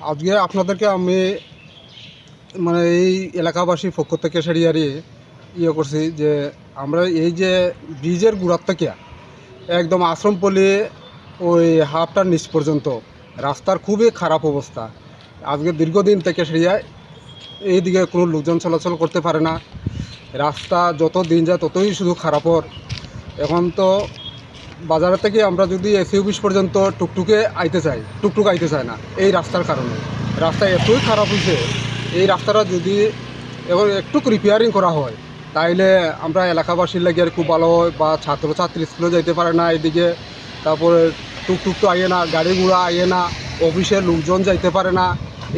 আজকে আপনাদেরকে আমি মানে এই এলাকাবাসীর পক্ষ থেকে সারিয়ারি ইয়ে করছি যে আমরা এই যে ব্রিজের গুড়ার থেকে একদম আশ্রমপল্লী ওই হাফটার নিচ পর্যন্ত, রাস্তার খুবই খারাপ অবস্থা। আজকে দীর্ঘদিন থেকে সেরিয়ায় এইদিকে কোনো লোকজন চলাচল করতে পারে না। রাস্তা যত দিন যায় ততই শুধু খারাপ হর এখন তো বাজারের থেকে আমরা যদি এসি অফিস পর্যন্ত টুকটুকে আইতে চাই, টুকটুক আইতে চায় না, এই রাস্তার কারণে। রাস্তা এতই খারাপ হয়েছে এই রাস্তাটা যদি এবার একটু রিপেয়ারিং করা হয়, তাইলে আমরা এলাকাবাসীর লাগে আর খুব ভালো হয়, বা ছাত্রছাত্রী স্কুলে যাইতে পারে না এদিকে, তারপরে টুকটুক তো আইয়ে না গাড়ি ঘোড়া আইয়ে না, অফিসের লোকজন যাইতে পারে না,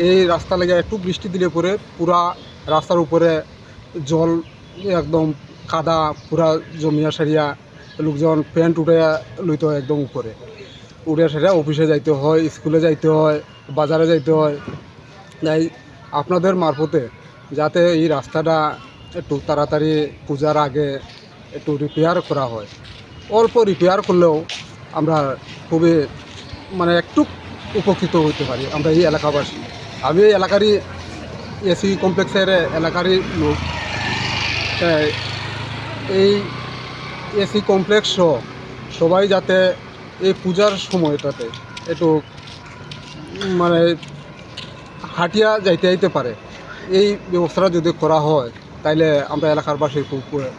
এই রাস্তা লেগে একটু বৃষ্টি দিলে পরে পুরা রাস্তার উপরে জল একদম কাদা, পুরা জমিয়া সারিয়া লোকজন প্যান্ট উঠে লইতে হয় একদম উপরে। উঠে সেটা অফিসে যাইতে হয় স্কুলে যাইতে হয়, বাজারে যাইতে হয়। তাই আপনাদের মারফতে যাতে এই রাস্তাটা একটু তাড়াতাড়ি পূজার আগে একটু রিপেয়ার করা হয়। অল্প রিপেয়ার করলেও আমরা খুবই মানে একটু উপকৃত হইতে পারি আমরা এই এলাকাবাসী। আমি এই এলাকারই এসি কমপ্লেক্সের এলাকারই লোক। এই এসি কমপ্লেক্স সহ সবাই যাতে এই পূজার সময়টাতে একটু মানে হাটিয়া যাইতে যাইতে পারে এই ব্যবস্থাটা যদি করা হয় তাইলে আমরা এলাকার বাসী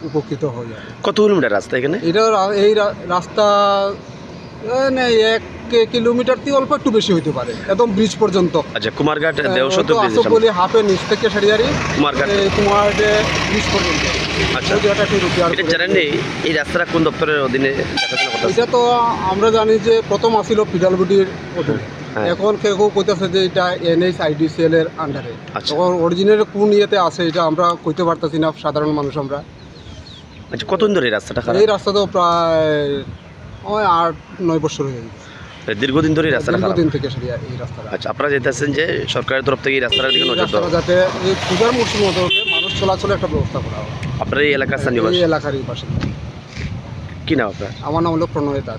উপকৃত হই। কত কিলোমিটার রাস্তা এখানে এটা এই রাস্তা নেই এক কিলোমিটার থেকে অল্প একটু বেশি হইতে পারে একদম ব্রিজ পর্যন্ত। আচ্ছা কুমারঘাট দেওসত্য ব্রিজ বলি হাফে নিচ থেকে সারিয়ারি কুমারঘাট। তোমার ব্রিজ পর্যন্ত। আচ্ছা। এটা জানেন এই রাস্তাটা কোন দপ্তরের অধীনে এটা তো আমরা জানি যে প্রথম আসিল পিডালবিডির অধীনে। হ্যাঁ। এখন কেউ কেউ কইতেছে যে এটা এনএইচ আইডিসিএল এর আন্ডারে আচ্ছা। তখন অরিজিনাল কোন ইয়েতে আছে এটা আমরা কইতে পারতেছি না সাধারণ মানুষ আমরা। আচ্ছা কতদিন ধরে এই রাস্তাটা এই রাস্তা তো প্রায় ওই আট নয় বছর হয়ে গেছে। দীর্ঘদিন ধরে রাস্তাটা খারাপ। দীর্ঘদিন থেকে সেরিয়া এই রাস্তাটা। আচ্ছা আপনারা যেতেছেন যে সরকারের তরফ থেকে এই রাস্তাটার দিকে নজর দেওয়া যাতে এই পূজার মরশুম মতো মানুষ চলাচলের একটা ব্যবস্থা করা হয় আপনার এই এলাকার স্থানীয় এই এলাকারই বাসিন্দা। কি নাম আপনার? আমার নাম হলো প্রণয় দাস।